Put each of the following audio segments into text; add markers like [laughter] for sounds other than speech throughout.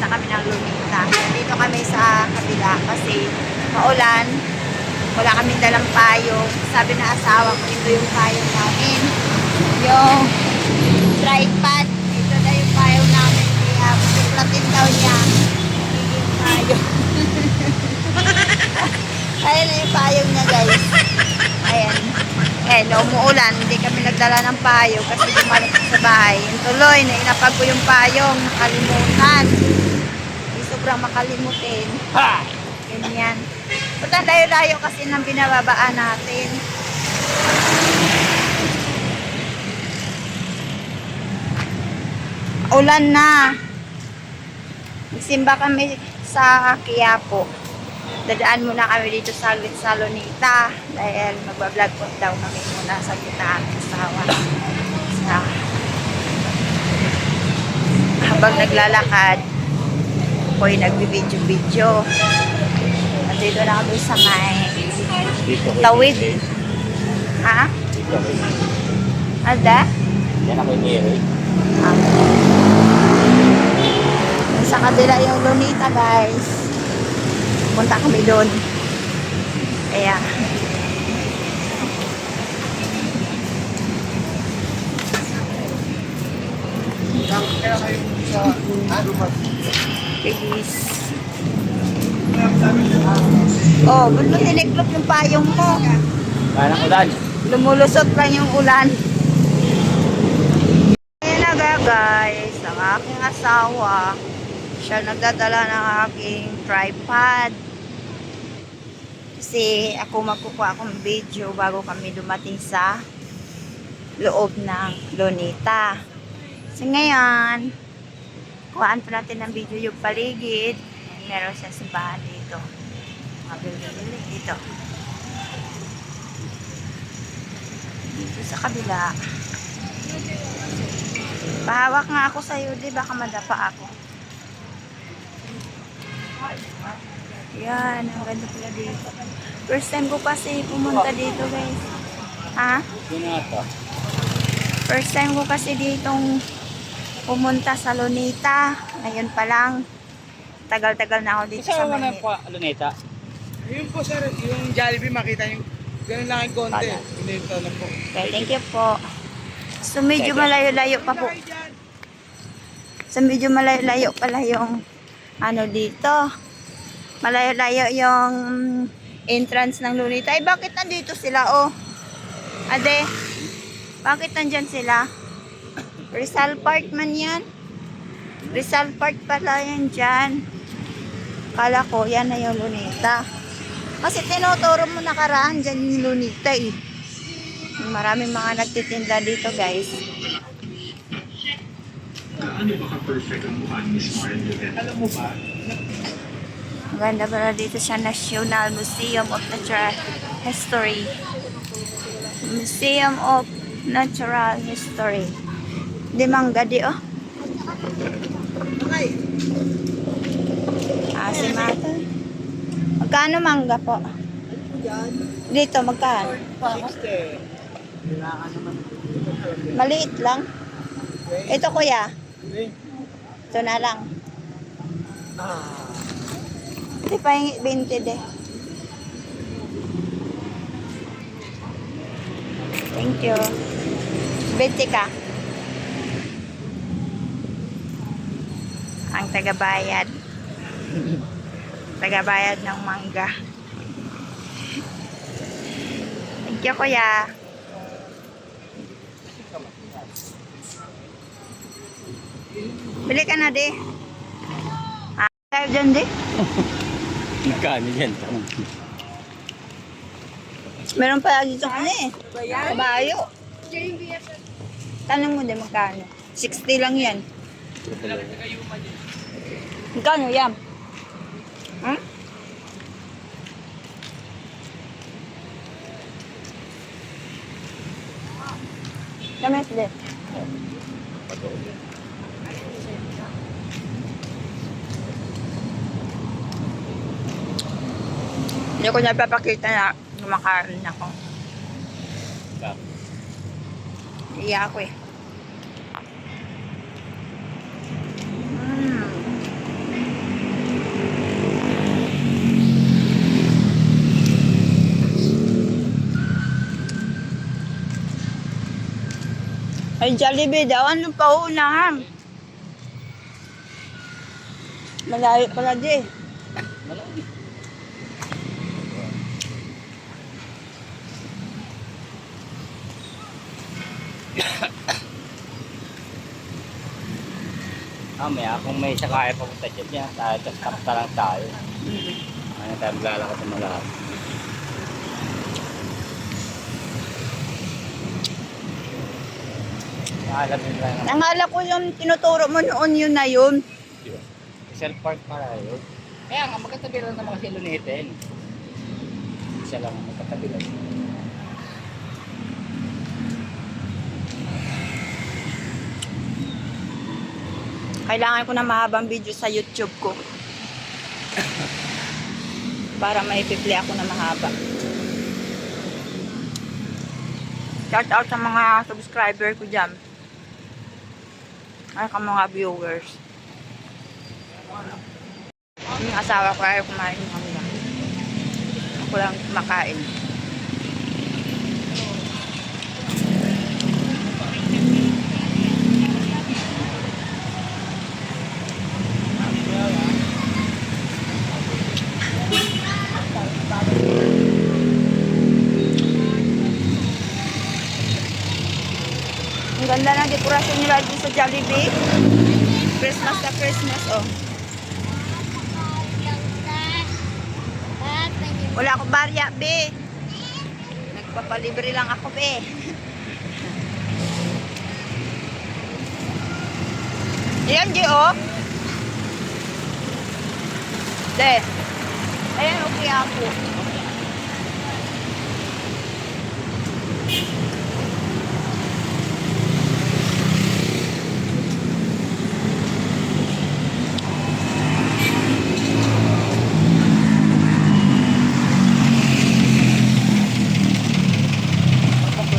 na kami ng Lunita. Dito kami sa kabila kasi maulan. Wala kami dalang payong. Sabi na asawa ko, ito yung payong namin. Yung tripod. Ito na yung payong namin. Kaya suplatin daw niya. Yung payong. [laughs] Ayan na yung payong niya guys. Ayan. Eh, no, umuulan, hindi kami nagdala ng payong kasi bumalik sa bahay. Yung tuloy, nainapag ko yung payong, nakalimutan. Sobrang makalimutin. Ha! Ganyan. Punta layo-layo kasi nang binababaan natin. Ulan na. Nagsimba kami sa Quiapo. Dadaan muna kami dito sa Salonita dahil magbablog po daw kami muna sa kita aming asawa. Sa, habang naglalakad, ako'y nagbibidyo-video. At dito na kami sa may. Tawid. Ha? Alda? Yan ako ni Ah. Sa kabila yung Lunita guys. Punta kami doon. Kaya. Please. Oh, ba't mo tiniklop yung payong mo? Parang ulan. Lumulusot lang yung ulan. Ayan na nga guys, ang aking asawa. Siya nagdadala ng aking tripod. Kasi ako magkukuha akong video bago kami dumating sa loob ng Lonita. So ngayon, kuhaan pa natin ng video yung paligid. Meron siya sa bahay dito. Mga bili dito. dito sa kabila. Pahawak nga ako sa'yo, di baka madapa ako. Yan, ang ganda pala dito. First time ko kasi pumunta dito, guys. Ha? First time ko kasi ditong pumunta sa Lunita. Ngayon pa lang. Tagal-tagal na ako dito sa mo na Manila. po, Luneta. Yun po sir, yung Jollibee makita yung ganun lang yung konti. Ito lang po. Okay, thank you po. So, medyo malayo-layo pa po. So, medyo malayo-layo pala yung ano dito. Malayo-layo yung entrance ng Lunita. Ay, bakit nandito sila, oh? Ade, bakit nandyan sila? Rizal Park man yan. Rizal Park pala yan dyan. Kala ko, yan na yung Lunita. Kasi tinuturo mo nakaraan dyan yung Lunita eh. Maraming mga nagtitinda dito guys. Ano ba ka-perfect ang mukha ni Duvet? Alam mo ba? Ang ganda pala dito sa National Museum of Natural History. Museum of Natural History. Di mangga di oh. Ah, si Mata. Magkano mangga po? Dito, magkano? 60. Kailangan naman. Maliit lang. Ito kuya. Ito na lang. Ah. Hindi pa yung 20 de. Thank you. 20 ka. Ang tagabayad. tagabayad ng mangga. Thank you, kuya. Bili ka na, di. Ah, tayo dyan, di. Magkano yan? Meron pa dito ano eh. Kabayo. Tanong mo din magkano. 60 lang yan. Magkano yan? Hmm? Damit din. Hindi ko napapakita na kumakain ako. Iya ako eh. Ay, Jollibee daw. Ano pa uunahan? Malayo pala di. Malaki. Ah, may akong may sakaya papunta dyan. Tayo, tapos tapos lang tayo. Ano tayo maglalakad sa mga Alam nila nga. Nangala ko yung tinuturo mo noon yun na yun. Self park para yun. Kaya nga, magkatabi lang ng mga silunitin. Isa lang ang magkatabi lang. Kailangan ko na mahabang video sa YouTube ko. Para may play ako na mahaba. Shout out sa mga subscriber ko dyan. Ay, ka mga viewers. Yung asawa ko ay kumain ng hanggang. Ako lang kumakain. Ang ganda ng dekorasyon nila dito sa Jollibee. Christmas na Christmas, oh. Wala akong barya, be. Nagpapalibre lang ako, be. [laughs] Ayan, G, oh. De. Ayan, okay ako.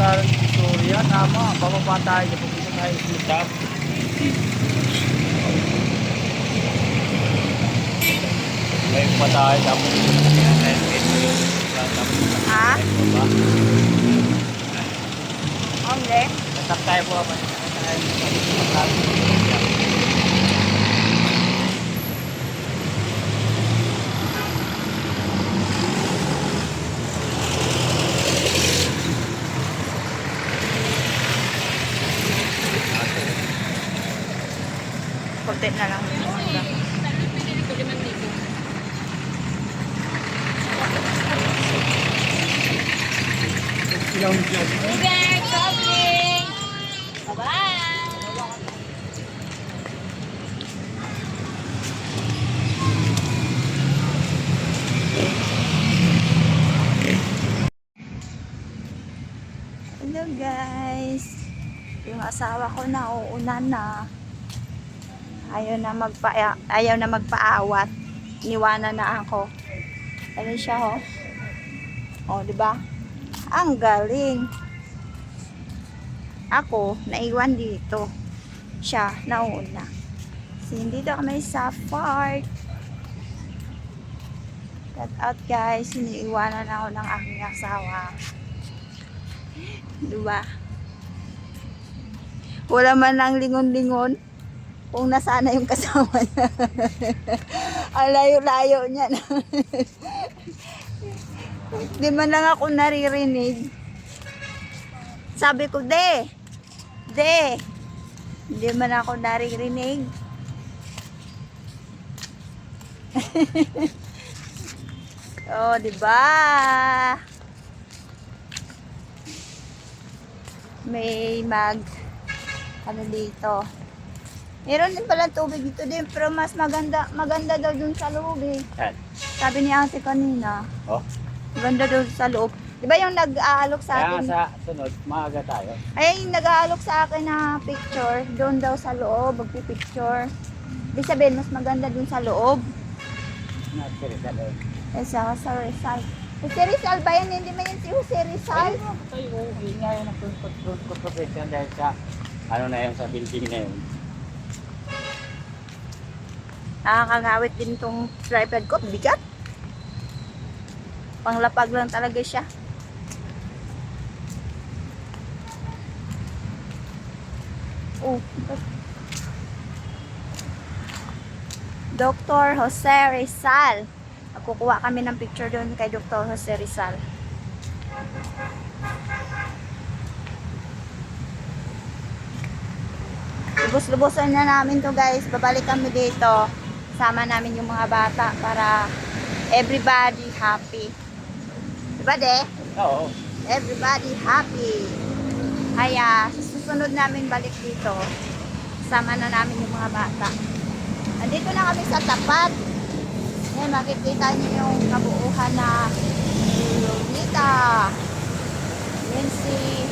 Paklaran ng Victoria, tama. Bababa tayo, pupunta tayo sa top. May pa tayo, tapos tapos Ha? baba. Okay. Natap tayo po ako. Konti na lang. Hello guys. Yung asawa ko na uuna na. Ayaw na magpa ayaw na magpaawat. Niwanan na ako. Ano siya ho? Oh, di ba? Ang galing. Ako, naiwan dito. Siya, nauna. So, dito kami sa park. Cut out guys, iniiwanan ako ng aking asawa. Diba? Wala man lang lingon-lingon kung nasaan na yung kasama niya. [laughs] Ang layo-layo niya. na. [laughs] Di man lang ako naririnig. Sabi ko, de, de, hindi man ako naririnig. [laughs] oh, di ba? May mag ano dito. Meron din pala tubig dito din, pero mas maganda maganda daw dun sa loob eh. Yan. Sabi ni ate kanina, Oh. maganda daw sa loob. Di ba yung nag-aalok sa Kaya akin? sa sunod, maaga tayo. Ay, yung nag-aalok sa akin na picture, doon daw sa loob, magpipicture. Ibig sabihin, mas maganda dun sa loob. Nakasiri sa loob. Eh, sa, sa Rizal. Jose Rizal ba yan? Hindi man yan si Jose Rizal. Ay, tayo, yun nga yun ang profession dahil sa ano na yun, sa building na yun. Nakakangawit din tong tripod ko. Bigat. Panglapag lang talaga siya. oh. Dr. Jose Rizal. Magkukuha kami ng picture doon kay Dr. Jose Rizal. Lubos-lubosan na namin to guys. Babalik kami dito. Sama namin yung mga bata para everybody happy. Diba de? Oo. Everybody happy. Kaya susunod namin balik dito, sama na namin yung mga bata. Nandito na kami sa tapat. Eh, makikita niyo yung kabuuhan na Lolita. Yan si...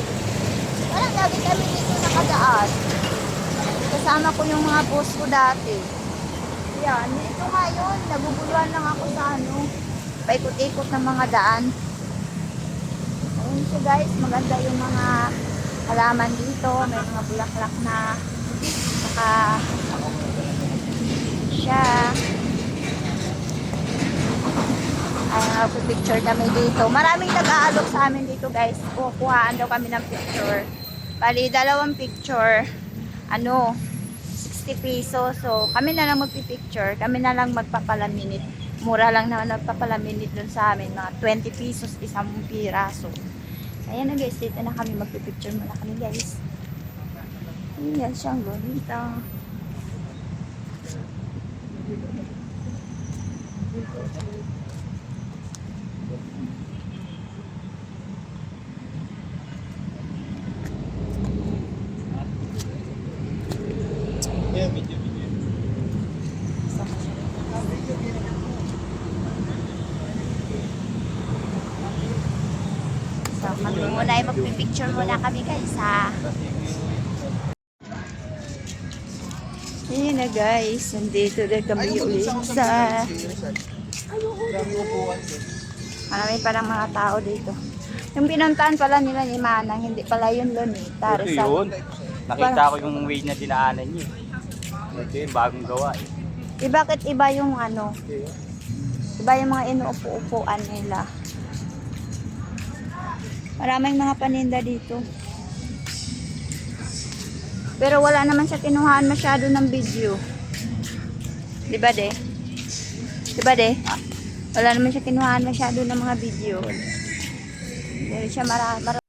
Parang lagi kami dito nakadaan. Kasama ko yung mga boss ko dati. Yan, dito ngayon, naguguluhan lang ako sa ano, paikot-ikot ng mga daan. Ayun siya guys, maganda yung mga halaman dito. May mga bulaklak na saka siya. Ay, picture kami dito. Maraming nag-aalok sa amin dito guys. Kukuhaan daw kami ng picture. Bali, dalawang picture. Ano, 60 pesos. So, kami na lang magpipicture. Kami na lang magpapalaminit. Mura lang naman nagpapalaminit dun sa amin. Mga 20 pesos isang piraso. Ayan na guys, dito na kami magpipicture muna kami guys. Ayan siyang bonita. So, kami muna ay magpipicture ha. Ayan na guys, nandito na kami ulit sa... Marami parang mga tao dito. Yung pinuntahan pala nila ni Manang, hindi pala yun Lonita. Ito Rizal. yun. Nakita ko yung way na dinaanan niya. eh. Ito yung bagong gawa eh. Eh, bakit iba yung ano? Iba yung mga inuupo-upuan nila. Maraming mga paninda dito. Pero wala naman siya kinuhaan masyado ng video. Di ba de? Di ba de? Wala naman siya kinuhaan masyado ng mga video. Pero siya mara, mara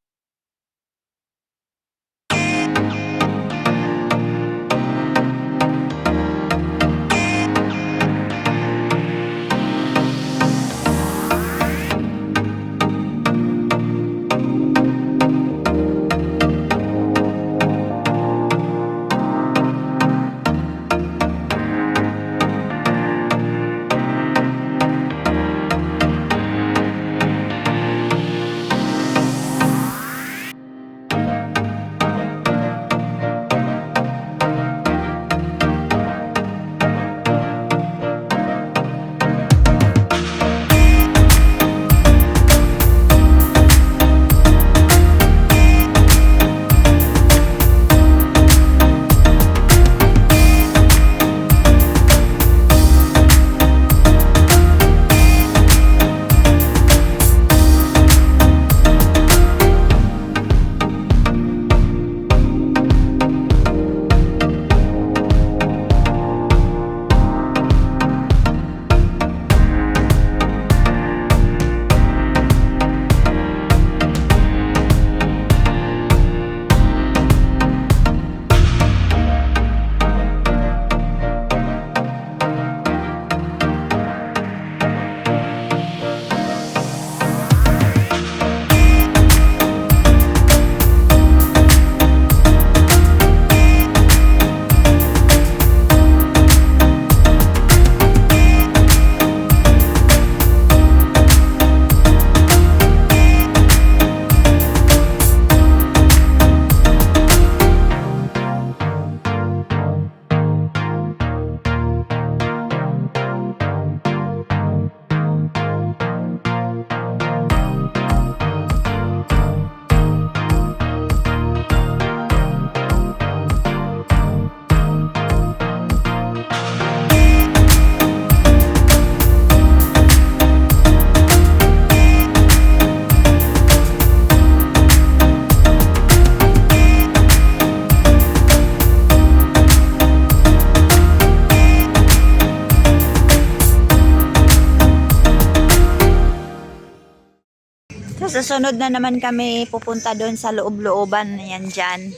Susunod na naman kami pupunta doon sa loob-looban na yan dyan.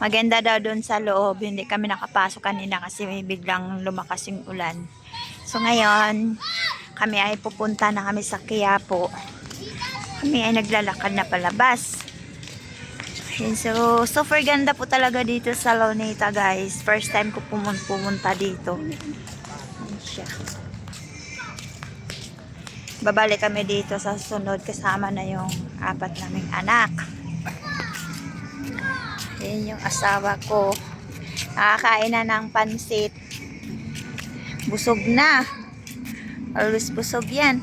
Maganda daw doon sa loob. Hindi kami nakapasok kanina kasi may biglang lumakas yung ulan. So ngayon, kami ay pupunta na kami sa Quiapo. Kami ay naglalakad na palabas. Ayun, so, super ganda po talaga dito sa Luneta guys. First time ko pumun pumunta dito. Ayan siya. Babalik kami dito sa sunod kasama na yung apat naming anak. Yan yung asawa ko. Nakakain na ng pansit. Busog na. Always busog yan.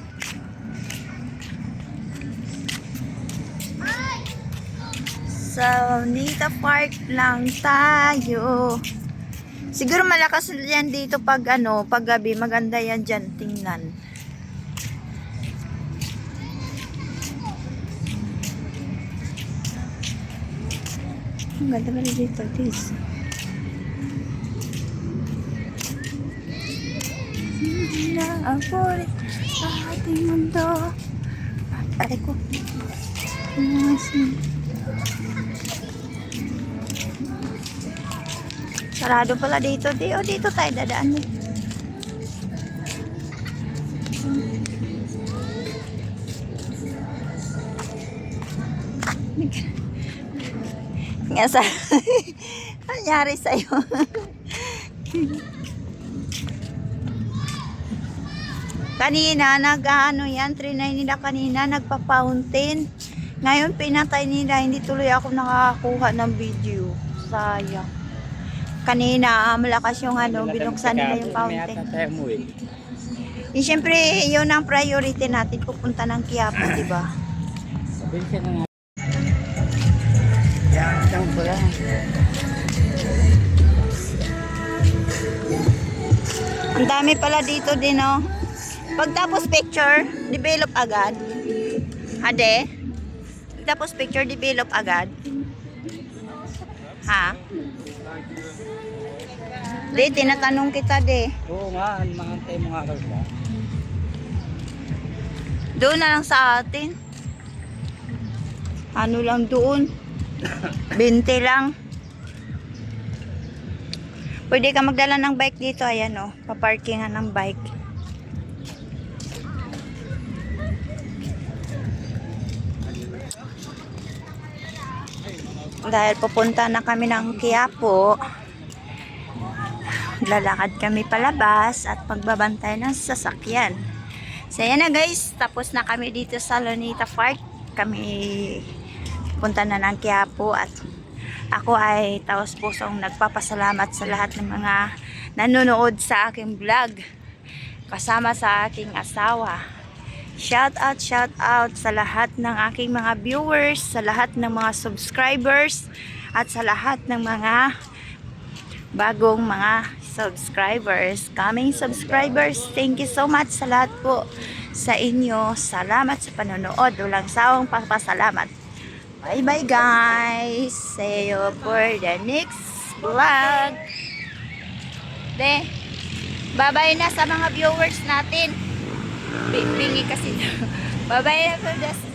Sa Nita Park lang tayo. Siguro malakas yan dito pag ano, pag gabi. Maganda yan dyan tingnan. Ang ganda pala dito, guys. Hindi na ako rin sa ating mundo. Aray ko. Sarado pala dito. Di, oh, dito tayo dadaan. Eh. Nga sa... [laughs] Nangyari sa'yo. [laughs] kanina, nag ano yan, trinay nila kanina, nagpa-fountain. Ngayon, pinatay nila, hindi tuloy ako nakakakuha ng video. Sayang. Kanina, ah, malakas yung ano, binuksan nila yung fountain. Eh. Eh, Siyempre, yun ang priority natin, pupunta ng Quiapo, di ba? Nga. Yan pala. Ang dami pala dito din, oh. Pagtapos picture, develop agad. Ade? Pagtapos picture, develop agad. Ha? Di, tinatanong kita, de. Oo nga, mga antay mga kalsa. Doon na lang sa atin. Ano lang doon? 20 lang. Pwede ka magdala ng bike dito. Ayan o. Oh, paparkingan ng bike. Dahil pupunta na kami ng Quiapo, lalakad kami palabas at pagbabantay ng sasakyan. So na guys, tapos na kami dito sa Lonita Park. Kami punta na ng Quiapo at ako ay taos pusong nagpapasalamat sa lahat ng mga nanonood sa aking vlog. Kasama sa aking asawa. Shout out, shout out sa lahat ng aking mga viewers, sa lahat ng mga subscribers, at sa lahat ng mga bagong mga subscribers, coming subscribers. Thank you so much sa lahat po sa inyo. Salamat sa panonood. Walang sawang papasalamat. Bye bye guys. See you for the next vlog. De, bye-bye na sa mga viewers natin. Bi- Bingi kasi. [laughs] bye bye na for the